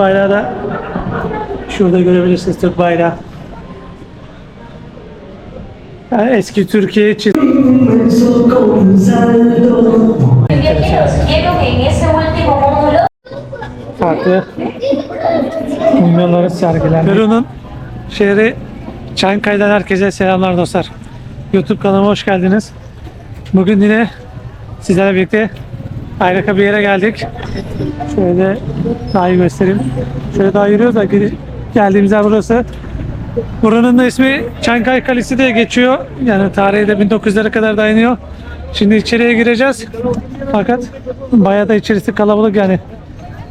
bayrağı da şurada görebilirsiniz Türk bayrağı. Yani eski Türkiye módulo farklı mumyaları sergilenmiş. Peru'nun şehri Çankaya'dan herkese selamlar dostlar. YouTube kanalıma hoş geldiniz. Bugün yine sizlerle birlikte harika bir yere geldik. Şöyle daha iyi göstereyim. Şöyle daha yürüyoruz da gel- geldiğimiz yer burası. Buranın da ismi Çankaya Kalesi diye geçiyor. Yani tarihi de 1900'lere kadar dayanıyor. Şimdi içeriye gireceğiz. Fakat bayağı da içerisi kalabalık yani.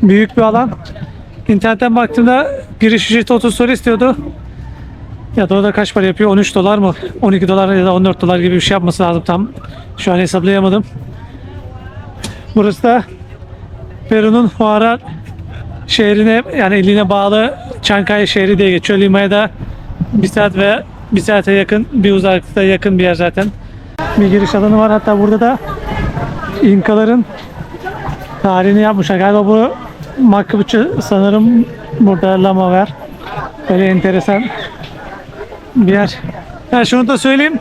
Büyük bir alan. İnternetten baktığımda giriş ücreti 30 soru istiyordu. Ya da o da kaç para yapıyor? 13 dolar mı? 12 dolar ya da 14 dolar gibi bir şey yapması lazım tam. Şu an hesaplayamadım. Burası da Peru'nun Huaran şehrine yani iline bağlı Çankaya şehri diye geçiyor. Lima'ya da bir saat ve bir saate yakın bir uzaklıkta yakın bir yer zaten. Bir giriş alanı var. Hatta burada da İnkaların tarihini yapmışlar. Galiba bu Makubuçu sanırım burada lama var. Böyle enteresan bir yer. Ya şunu da söyleyeyim.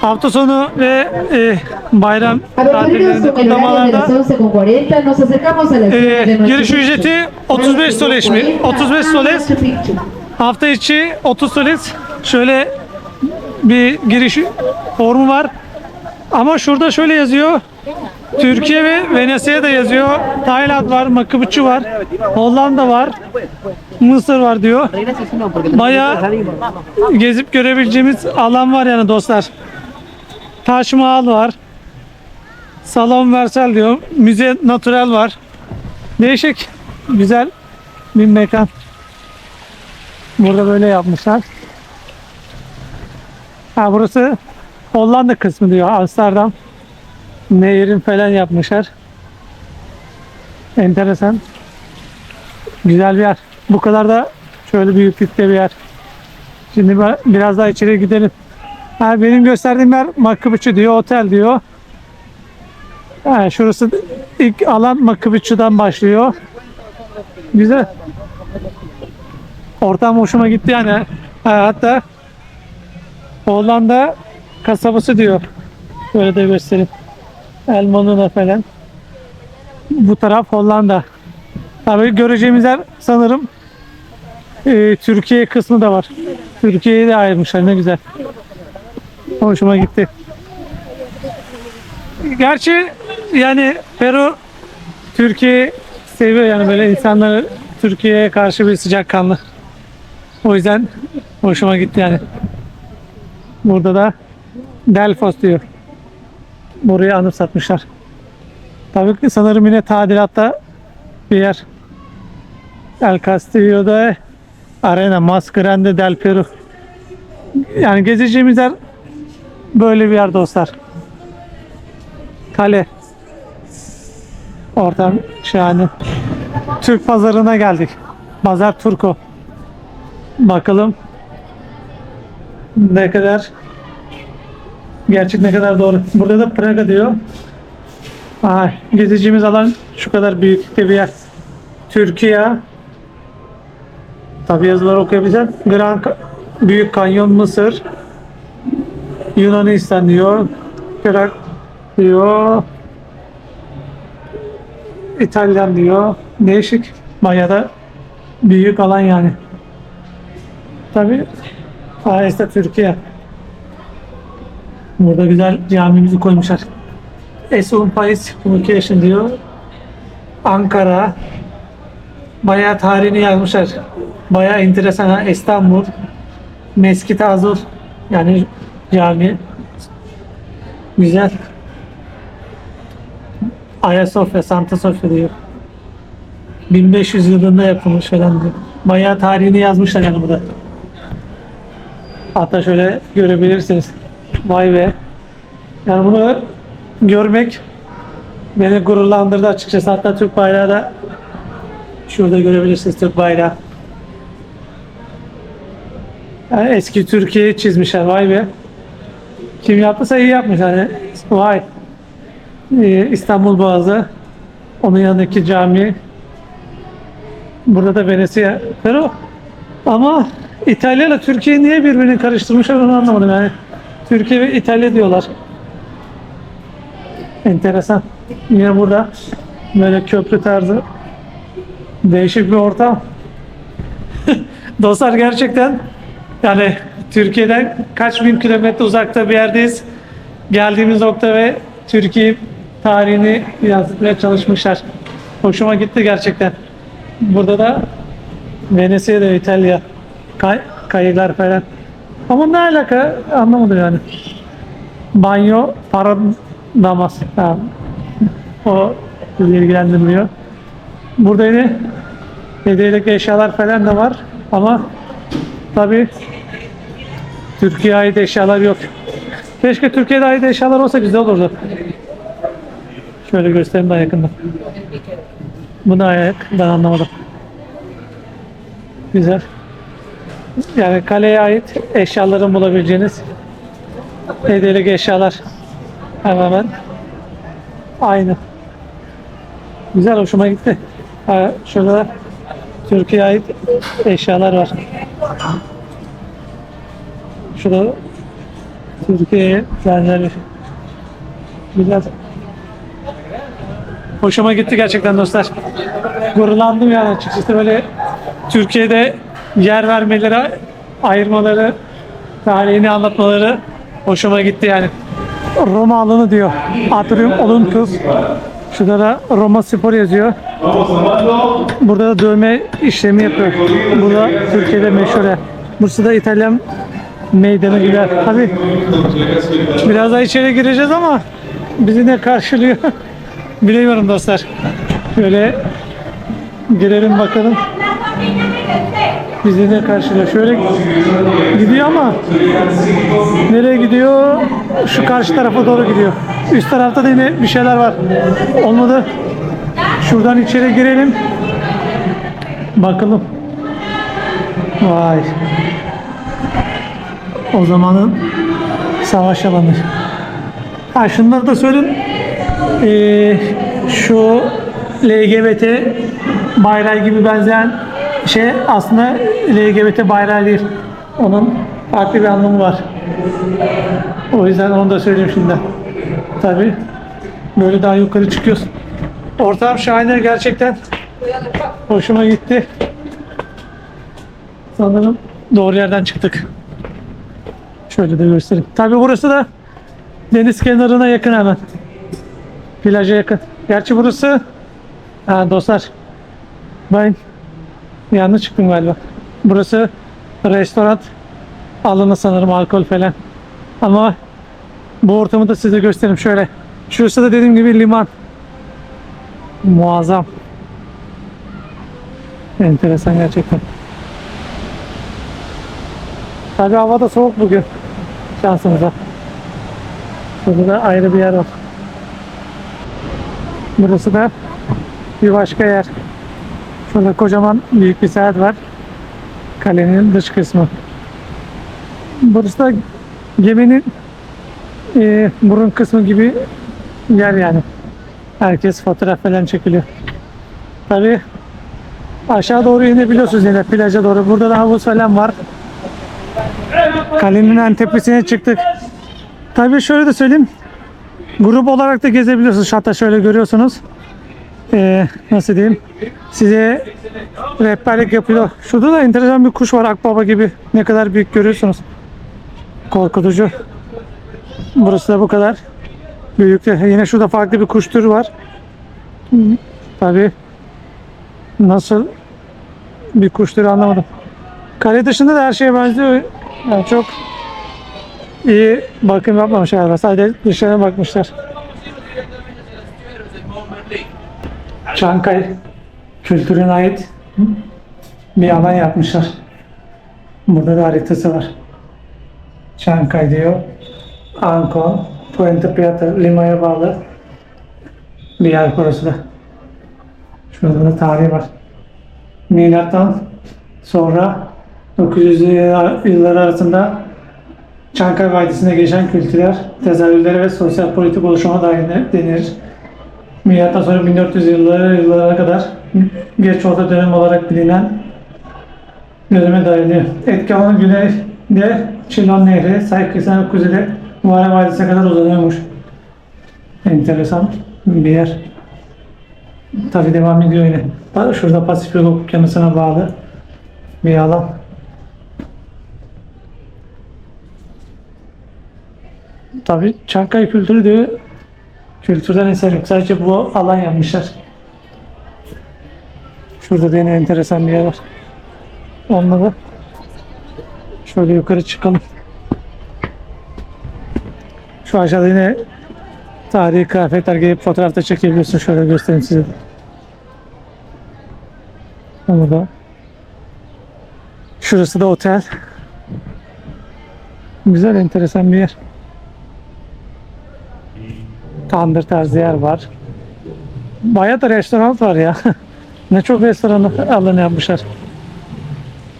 Hafta sonu ve e, bayram tatillerinde kutlamalarda 11.40 nos acercamos a la escena de Machu giriş ücreti 35 soles mi? 35 soles. Hafta içi 30 soles. Şöyle bir giriş formu var. Ama şurada şöyle yazıyor. Türkiye ve Venezuela yazıyor. Tayland var, Makubuçu var, Hollanda var, Mısır var diyor. Bayağı gezip görebileceğimiz alan var yani dostlar. Taş Mahal var. Salon Versal diyor. Müze Natural var. Değişik, güzel bir mekan. Burada böyle yapmışlar. Ha burası Hollanda kısmı diyor. Amsterdam. Nehirin falan yapmışlar. Enteresan. Güzel bir yer. Bu kadar da şöyle büyüklükte bir yer. Şimdi biraz daha içeri gidelim. Ha, benim gösterdiğim yer Makubuçu diyor, otel diyor. Ha, şurası ilk alan Makubuçu'dan başlıyor. Güzel. Ortam hoşuma gitti yani. Ha, hatta Hollanda kasabası diyor. Böyle de göstereyim. Elmanına falan. Bu taraf Hollanda. Tabii göreceğimiz yer sanırım e, Türkiye kısmı da var. Türkiye'yi de ayırmışlar ne güzel. Hoşuma gitti. Gerçi yani Peru Türkiye seviyor yani böyle insanları Türkiye'ye karşı bir sıcakkanlı. O yüzden hoşuma gitti yani. Burada da Delfos diyor. Burayı anımsatmışlar. Tabii ki sanırım yine tadilatta bir yer. El Castillo'da Arena Mas Grande del Peru. Yani gezeceğimiz yer böyle bir yer dostlar. Kale. Ortam şahane. Türk pazarına geldik. Pazar Turko. Bakalım ne kadar gerçek ne kadar doğru. Burada da Praga diyor. Aha, gezeceğimiz alan şu kadar büyüklükte bir yer. Türkiye. Tabi yazıları okuyabileceğim. Grand Büyük Kanyon Mısır. Yunanistan diyor. Prag diyor. İtalyan diyor. Değişik. Bayağı da büyük alan yani. Tabi Paris'te Türkiye. Burada güzel camimizi koymuşlar. Esun Paris Communication diyor. Ankara. Bayağı tarihini yazmışlar. Bayağı enteresan. İstanbul. Meskit Azur. Yani cami. Güzel. Ayasofya, Santa Sofya diyor. 1500 yılında yapılmış falan diyor. Bayağı tarihini yazmışlar yani burada. Hatta şöyle görebilirsiniz. Vay be. Yani bunu görmek beni gururlandırdı açıkçası. Hatta Türk bayrağı da şurada görebilirsiniz Türk bayrağı. Yani eski Türkiye'yi çizmişler. Vay be. Kim yaptıysa iyi yapmış. Hani vay. Ee, İstanbul Boğazı. Onun yanındaki cami. Burada da Venezia. Pero ama İtalya ile Türkiye niye birbirini karıştırmışlar onu anlamadım yani. Türkiye ve İtalya diyorlar. Enteresan. Yine burada böyle köprü tarzı değişik bir ortam. Dostlar gerçekten yani Türkiye'den kaç bin kilometre uzakta bir yerdeyiz. Geldiğimiz nokta ve Türkiye tarihini yansıtmaya çalışmışlar. Hoşuma gitti gerçekten. Burada da Venezia'da İtalya kay, kayıklar falan. Ama ne alaka anlamadım yani. Banyo para namaz. O ilgilendirmiyor. Burada yine hediyelik eşyalar falan da var ama tabi Türkiye'ye ait eşyalar yok. Keşke Türkiye'de ait eşyalar olsa güzel olurdu. Şöyle göstereyim daha yakından. Bu da ayak ben anlamadım. Güzel. Yani kaleye ait eşyaların bulabileceğiniz hediyelik eşyalar hemen hemen aynı. Güzel hoşuma gitti. Şurada Türkiye'ye ait eşyalar var. Şurada Türkiye'ye benzer bir Güzel. Hoşuma gitti gerçekten dostlar. Gururlandım yani açıkçası böyle Türkiye'de yer vermeleri, ayırmaları, tarihini anlatmaları hoşuma gitti yani. Roma alanı diyor. Atrium Olympus. Şurada da Roma Spor yazıyor. Burada da dövme işlemi yapıyor. Burada Türkiye'de meşhur. ya. Burası da İtalyan meydanı gibi. Tabii biraz daha içeri gireceğiz ama bizi ne karşılıyor bilemiyorum dostlar. Şöyle girelim bakalım. Bizi ne karşılıyor? Şöyle gidiyor ama nereye gidiyor? Şu karşı tarafa doğru gidiyor. Üst tarafta da yine bir şeyler var. Olmadı. Şuradan içeri girelim. Bakalım. Vay. O zamanın savaş alanı. Ha şunları da söyleyeyim. Ee, şu LGBT bayrağı gibi benzeyen şey aslında LGBT bayrağı değil. Onun farklı bir anlamı var. O yüzden onu da söyleyeyim şimdi. Tabi böyle daha yukarı çıkıyorsun. Ortam şahane gerçekten. Hoşuma gitti. Sanırım doğru yerden çıktık. Şöyle de göstereyim. Tabi burası da deniz kenarına yakın hemen. Plaja yakın. Gerçi burası ha, dostlar ben yanlış çıktım galiba. Burası restoran alanı sanırım alkol falan. Ama bu ortamı da size göstereyim şöyle. Şurası da dediğim gibi liman. Muazzam. Enteresan gerçekten. Tabii hava da soğuk bugün. Şansımıza. Burada da ayrı bir yer var. Burası da bir başka yer. Şurada kocaman büyük bir saat var. Kalenin dış kısmı. Burası da geminin e, burun kısmı gibi yer yani. Herkes fotoğraf falan çekiliyor. Tabi aşağı doğru inebiliyorsunuz yine plaja doğru. Burada da havuz falan var. Kalenin en tepesine çıktık. Tabii şöyle de söyleyeyim. Grup olarak da gezebiliyorsunuz. Hatta şöyle görüyorsunuz. Ee, nasıl diyeyim? Size rehberlik yapıyor. Şurada da enteresan bir kuş var akbaba gibi. Ne kadar büyük görüyorsunuz. Korkutucu. Burası da bu kadar. Büyük de. Yine şurada farklı bir kuş türü var. Tabii nasıl bir kuş türü anlamadım. Kale dışında da her şeye benziyor. Yani çok iyi bakım yapmamışlar. Sadece dışarıya bakmışlar. Çankay kültürüne ait bir alan yapmışlar. Burada da haritası var. Çankay diyor. Ancon, Puente Piata, Lima'ya bağlı bir yer burası da. Şurada da tarihi var. Milattan sonra 900'lü yıllar arasında Çankay Vadisi'ne geçen kültürler, tezahürleri ve sosyal politik oluşuma dair denir. Milattan sonra 1400 yıllara, yıllara kadar geç orta dönem olarak bilinen döneme dayanıyor. Etki alanı güneyde Çilon Nehri, Saykısan kuzeyde Muharrem Vadisi'ne kadar uzanıyormuş. Enteresan bir yer. Tabi devam ediyor. Bak Şurada Pasifik Okyanusu'na bağlı bir alan. Tabi Çankaya kültürü diyor. Kültürden eser yok. Sadece bu alan yapmışlar. Şurada da yine enteresan bir yer var. Olmadı. Şöyle yukarı çıkalım. Şu aşağıda yine tarihi kıyafetler giyip fotoğrafta çekebiliyorsun. Şöyle göstereyim size. Onu da. Şurası da otel. Güzel, enteresan bir yer. Tandır tarzı yer var. Bayağı da restoran var ya. ne çok restoran alanı yapmışlar.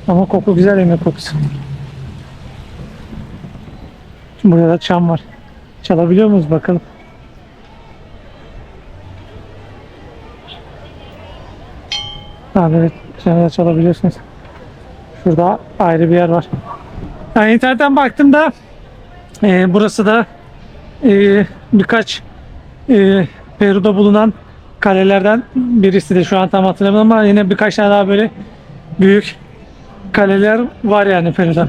Ama koku güzel yemek kokusu. Şimdi burada da çam var. Çalabiliyor muyuz bakalım. Ha, evet, çamda çalabiliyorsunuz. Şurada ayrı bir yer var. Yani internetten baktığımda e, burası da e, birkaç e, Peru'da bulunan kalelerden birisi de şu an tam hatırlamıyorum ama yine birkaç tane daha böyle büyük kaleler var yani Peru'da.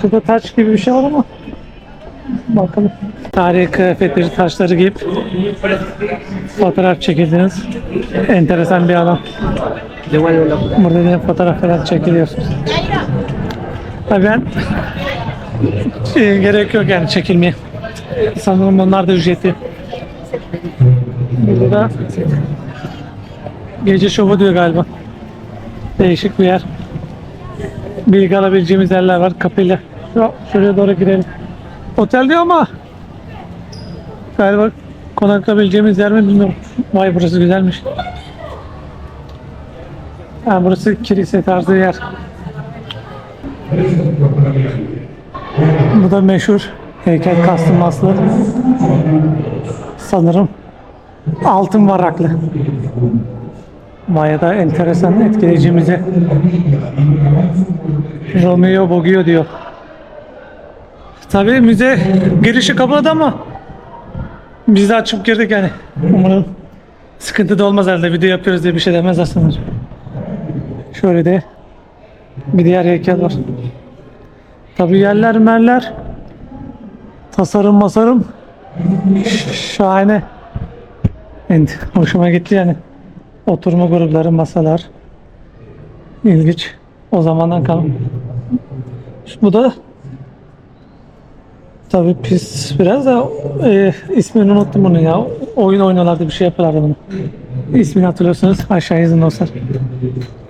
Şurada taç gibi bir şey var ama bakalım. Tarihi kıyafetleri, taşları giyip fotoğraf çekildiniz. Enteresan bir alan. Burada yine fotoğraf falan çekiliyorsunuz. Ben e, gerek yok yani çekilmeye. Sanırım onlar da ücretli. Burada da gece şovu diyor galiba. Değişik bir yer. Bilgi alabileceğimiz yerler var kapıyla. Şu, şuraya doğru girelim. Otel diyor ama galiba konaklayabileceğimiz yer mi bilmiyorum. Vay burası güzelmiş. Ha, burası kilise tarzı yer. Bu da meşhur heykel kastım aslı. Sanırım altın varaklı. Bayağı da enteresan etkileyici müze. Romeo Boggio diyor. Tabii müze girişi kapalı ama biz de açıp girdik yani. Umarım sıkıntı da olmaz herhalde. Video yapıyoruz diye bir şey demez aslında. Şöyle de bir diğer heykel var. Tabii yerler merler. Tasarım masarım. Şahane. Ent- Hoşuma gitti yani. Oturma grupları, masalar. İlginç. O zamandan kalan. Bu da tabii pis biraz da e, ismini unuttum bunu ya. Oyun oynuyorlardı bir şey yapıyorlardı bunu. İsmini hatırlıyorsunuz. Aşağı yazın dostlar.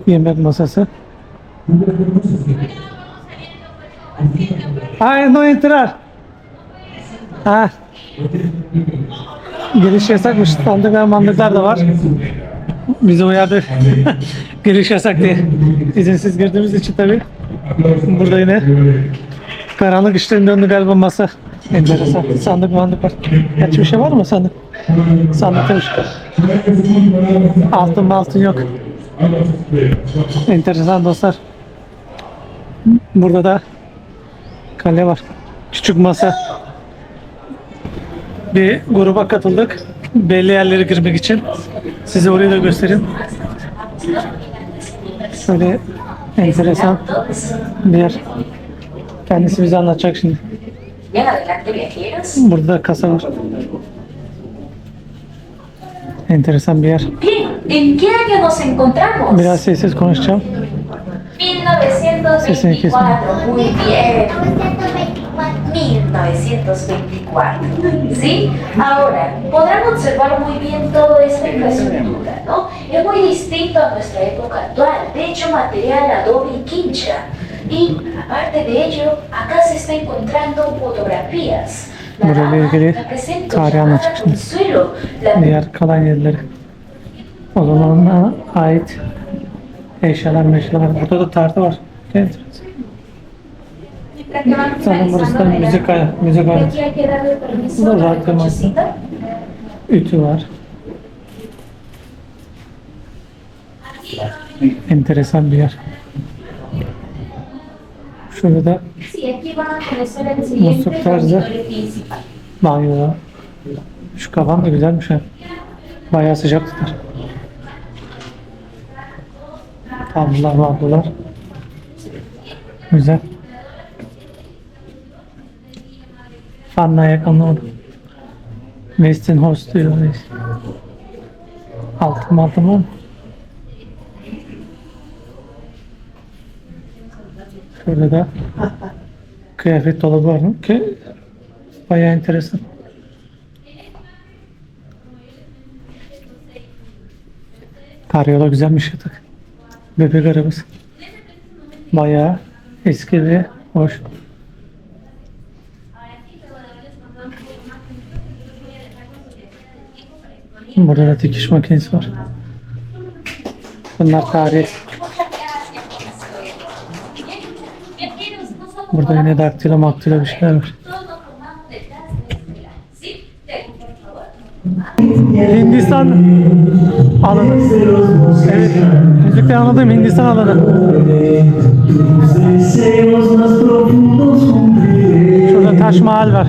Yemek masası. Ay no entrar. Ha. Giriş yasakmış. Sandık ve mandıklar da var. Bizi uyardı. Giriş yasak diye. İzinsiz girdiğimiz için tabii. Burada yine karanlık işlerin döndü galiba masa. Enteresan. Sandık mandık var. Gerçi bir şey var mı sandık? Sandıkta bir şey. Altın altın yok. Enteresan dostlar. Burada da kale var. Küçük masa. Bir gruba katıldık. Belli yerlere girmek için. Size orayı da göstereyim. Şöyle enteresan bir yer. Kendisi bize anlatacak şimdi. Burada kasa var. Enteresan bir yer. Biraz sessiz konuşacağım. 1924, muy bien. 1924. ¿Sí? Ahora, podrán observar muy bien toda esta infraestructura, ¿no? Es muy distinto a nuestra época actual. De hecho, material adobe y quincha. Y aparte de ello, acá se está encontrando fotografías. La llamada anlatacaksınız. Consuelo, la Diğer kalan yerleri. O zamanına ait eşyalar meşyalar. Burada da tartı var. Darle permiso No, al rahat, tamam. cochecito. Ütü var. Enteresan bir yer. Şurada siguiente tarzı. dormitorio principal. banyo. Şu kavan da güzelmiş ha. Bayağı sıcak tutar. Tablolar, mablolar. Güzel. Fanla ayak anlamadım. Westinhouse diyor. Altın altın var mı? Şurada da kıyafet dolabı var? Ki bayağı enteresan. Karyola güzelmiş yatak. Bebek arabası. Bayağı eski ve hoş. Burada da dikiş makinesi var. Bunlar tarih. Burada yine daktilo maktilo bir şeyler var. Hindistan alanı. Evet. Müzikten anladığım Hindistan alanı. Şurada Taş Mahal var.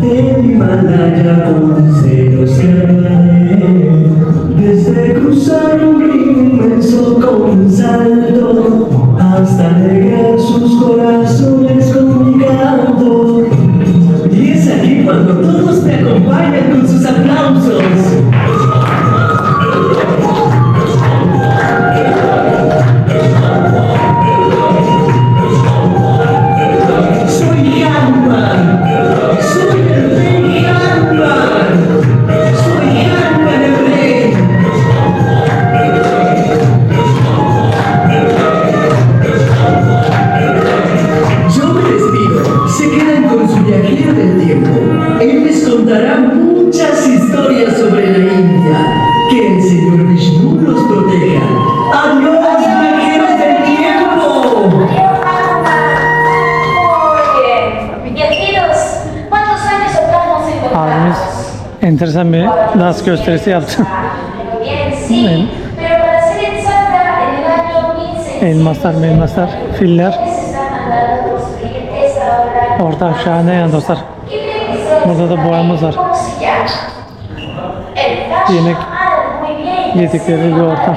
Cruzar un río inmenso con un salto hasta alegrar sus corazones con mi canto. Y es aquí cuando todos me acompañan con sus aplausos. El año 1600 Elmaslar, melmaslar, filler. se está mandando a construir esta obra. Ortam şahane yani dostlar. ¿Qué creen que sea Burada da boğamız var. Yemek yedikleri bir ortam.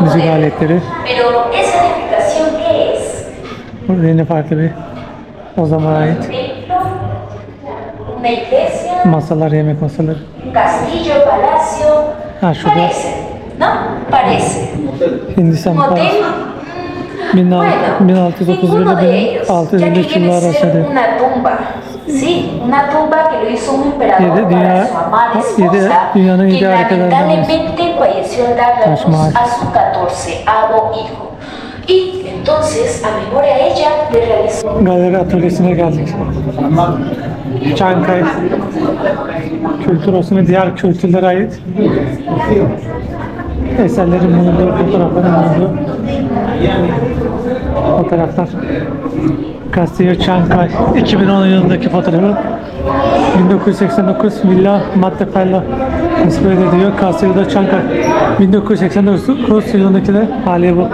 Müzik aletleri. Burada yine farklı bir o zamana ait Masalar, yemek masaları. castillo, palacio. Ha şurada Parece, ¿no? Parece. Hindistan Motel. Palas. 16- Bueno, 1631 ninguno de ile ellos, ya 1600 que viene yıllar a ser arasında. una tumba. Sí, una tumba que lo hizo un emperador Yedi para su amada esposa, dünyanın que lamentablemente falleció al dar la luz a su 14avo hijo. Y entonces, a memoria de ella, le realizó Galeri atölyesine geldik. Çankay kültür olsun diğer kültürlere ait eserlerin bulunduğu, fotoğrafların bulunduğu fotoğraflar. Castillo Çankay 2010 yılındaki fotoğrafı 1989 Villa Matteferla nispet ediliyor. Castillo Çankay 1989 yılındaki de hali bu.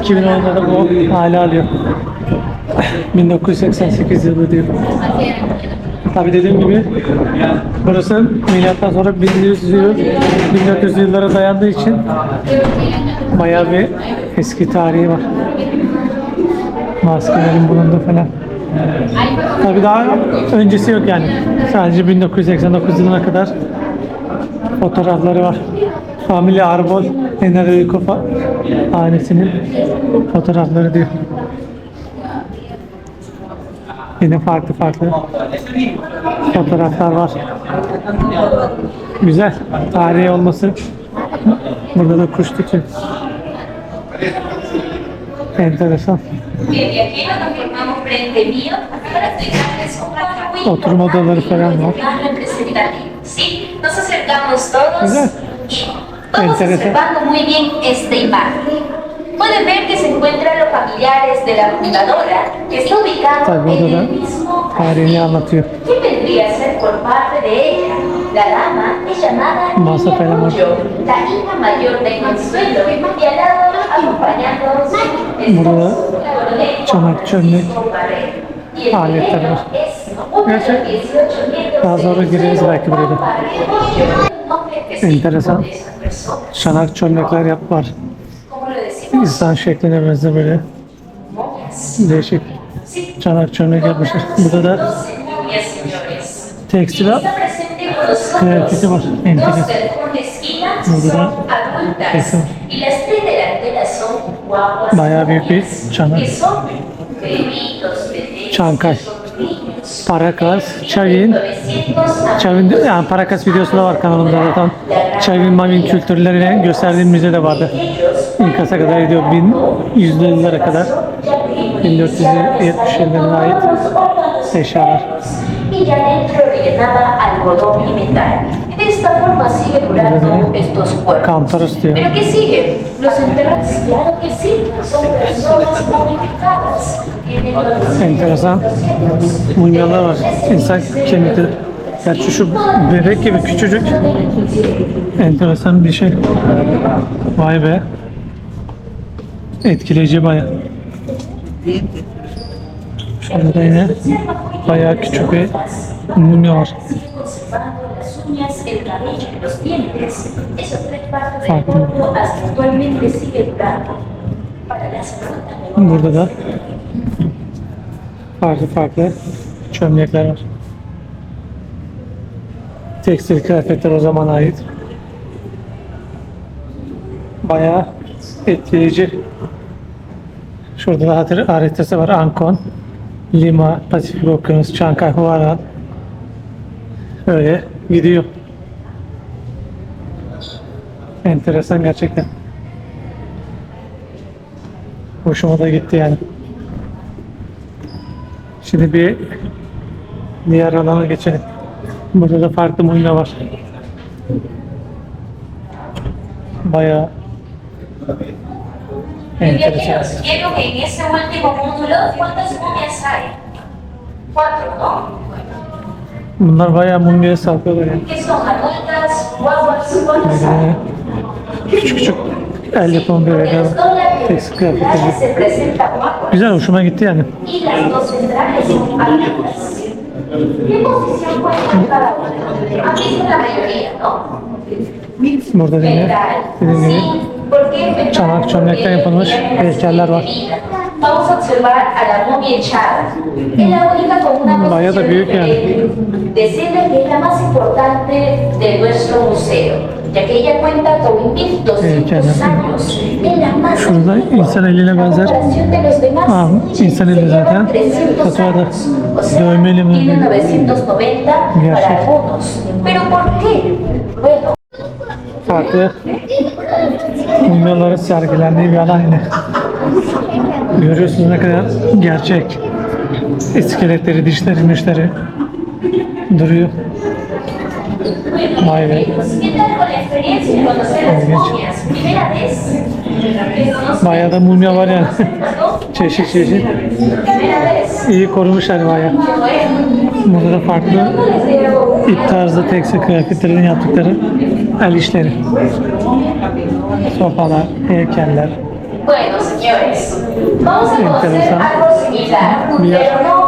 2010'da da bu hali alıyor. 1988 yılı diyor. Tabi dediğim gibi burası milattan sonra 1100 yıl 1400 yıllara dayandığı için bayağı bir eski tarihi var. Maskelerin bulunduğu falan. Tabi daha öncesi yok yani. Sadece 1989 yılına kadar fotoğrafları var. Family Arbol Enrico ailesinin fotoğrafları diyor. Yine farklı farklı fotoğraflar var. Güzel. Tarihi olması. Burada da kuş tutuyor. Enteresan. Oturma odaları falan var. Güzel. y Pueden ver que se encuentran los familiares de la fundadora, que está ubicado en el mismo anlatıyor. ¿Qué vendría a ser por parte de ella? La dama es llamada Niña. Cuyo, la hija mayor de Consuelo, y al lado acompañándonos Burada está çanak çömlek y el dinero es uno de los Gerçi 18 nietos daha sonra gireriz belki buraya Enteresan. Çanak çömlekler yap var. İnsan şekline benzer böyle değişik çanak çömlek yapmışlar. Burada da 12 momias, señores. tekstil kıyafeti var. esquinas Burada da tekstil. guaguas Bayağı büyük bir çanak. Çankay. Parakas, Çavin, 900 a Çavin yani Parakas videosu da var kanalımda zaten. Çavin Mavin kültürlerini gösterdiğim müze de vardı. İnkas'a kadar gidiyor. 1100'lere kadar 1470'lere ait los órganos eşyalar. esta forma sigue durando estos cuerpos. ¿Pero qué sigue? ¿Los enterrados? Claro que sí, son personas los Enteresan mumyalar var. İnsan kemikleri. Gerçi şu bebek gibi küçücük. Enteresan bir şey. Vay be. Etkileyici baya. Şurada da yine bayağı küçük bir mumya var. Farklı. Burada da farklı farklı çömlekler var. Tekstil kıyafetler o zamana ait. Bayağı etkileyici. Şurada da hatır haritası var. Ankon, Lima, Pasifik Okyanus, Çankay, Huaran. Öyle gidiyor. Enteresan gerçekten. Hoşuma da gitti yani. Şimdi bir diğer alana geçelim. Burada da farklı mumya var. Bayağı enteresan. Quiero que en ese último módulo, ¿cuántas momias hay? Cuatro, ¿no? Bunlar bayağı mumyaya sarkıyorlar yani. Böyle küçük küçük el yapımı bebekler Los var. Tekstil kıyafetleri. Güzel hoşuma gitti yani. ¿Qué posición cuenta cada una? Aquí son la mayoría, ¿no? Burada Metal. dediğim gibi Çanak çömlekten yapılmış heykeller var. Una Vaya da büyük yani. Decirle que es la más importante de nuestro museo, ya que ella cuenta con 1200 Heykeller. años. Es la más Şurada insan eliyle en benzer de. Aa, insan eli zaten. 300 Tatuada. Dövmeli mi? tiene 990 para algunos. ¿Pero por qué? Bueno, farklı mumyaların sergilendiği bir alan yine. Görüyorsunuz ne kadar gerçek. İskeletleri, dişleri, mişleri duruyor. ¿Que conocen? Bayağı da mumya var yani. Çeşit çeşit. İyi korumuşlar. Bueno, Burada da farklı ip tarzı tekstil kıyafetlerini yaptıkları el işleri. Sofalar, heykeller. Bueno, señores, vamos a conocer algo similar, pero no.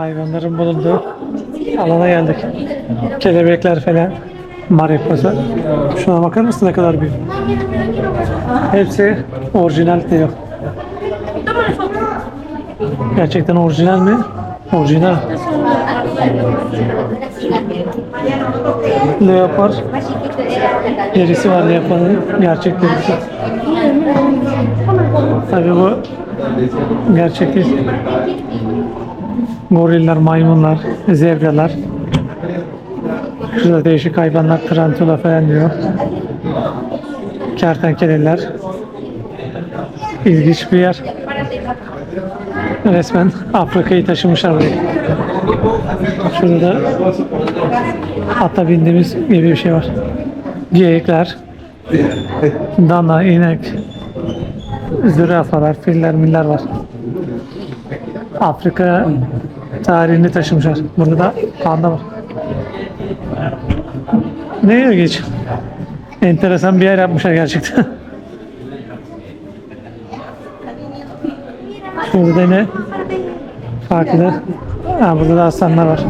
Hayvanların bulunduğu alana geldik. Kelebekler falan, mariposa. Şuna bakar mısın ne kadar büyük. Hepsi orijinal diyor. Gerçekten orijinal mi? Orijinal. Leopar. Derisi var leoparın. Gerçek derisi. Tabii bu gerçek değil. Goriller, maymunlar, zebralar. Şurada değişik hayvanlar, tarantula falan diyor. Kertenkeleler. İlginç bir yer. Resmen Afrika'yı taşımışlar buraya. Şurada da ata bindiğimiz gibi bir şey var. Geyikler, dana, inek, zürafalar, filler, miller var. Afrika tarihini taşımışlar. Burada da panda var. Ne ilginç. Enteresan bir yer yapmışlar gerçekten. Şurada da yine farklı. Ha, burada da aslanlar var.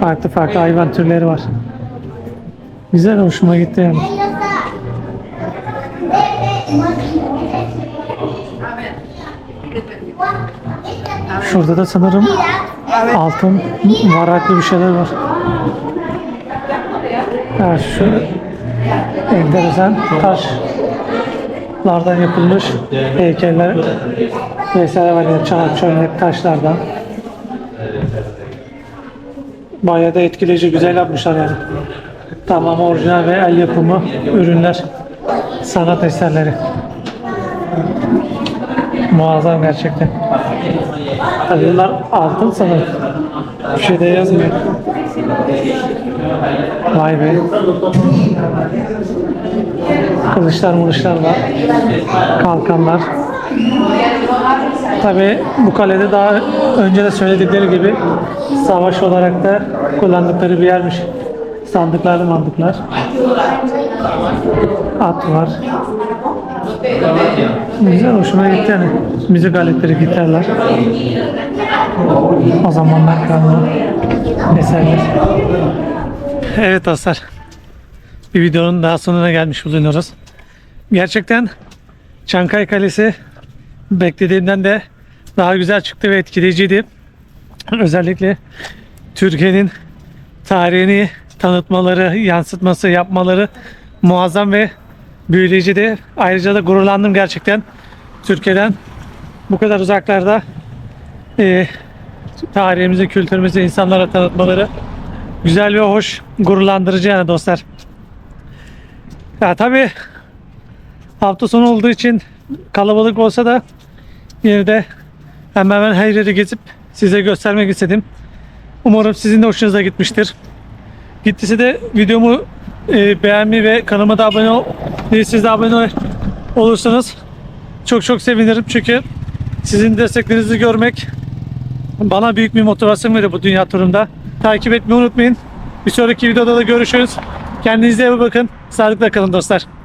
Farklı farklı hayvan türleri var. Güzel hoşuma gitti yani. Şurada da sanırım altın varaklı bir şeyler var. Ha, şu enteresan taşlardan yapılmış heykeller vesaire var yani çanak çömlek taşlardan. Bayağı da etkileyici güzel yapmışlar yani. Tamam orijinal ve el yapımı ürünler, sanat eserleri. Muazzam gerçekten. Tabii altın sanırım. Bir şey de yazmıyor. Vay be. Kılıçlar mılıçlar var. Kalkanlar. Tabi bu kalede daha önce de söyledikleri gibi savaş olarak da kullandıkları bir yermiş. Sandıklar mandıklar. At var. Güzel hoşuma gitti yani. Müzik aletleri, gitarlar. O zamanlar kalma eserler. Evet dostlar. Bir videonun daha sonuna gelmiş bulunuyoruz. Gerçekten Çankaya Kalesi beklediğimden de daha güzel çıktı ve etkileyiciydi. Özellikle Türkiye'nin tarihini tanıtmaları, yansıtması, yapmaları muazzam ve büyüleyiciydi. Ayrıca da gururlandım gerçekten. Türkiye'den bu kadar uzaklarda e, tarihimizi, kültürümüzü insanlara tanıtmaları güzel ve hoş, gururlandırıcı yani dostlar. Ya tabii hafta sonu olduğu için kalabalık olsa da yine de hemen hemen her yeri gezip size göstermek istedim. Umarım sizin de hoşunuza gitmiştir. Gittiyse de videomu e, beğenmeyi ve kanalıma da abone ol, siz de abone olursanız çok çok sevinirim çünkü sizin desteklerinizi görmek bana büyük bir motivasyon veriyor bu dünya turunda. Takip etmeyi unutmayın. Bir sonraki videoda da görüşürüz. Kendinize iyi bakın. Sağlıkla kalın dostlar.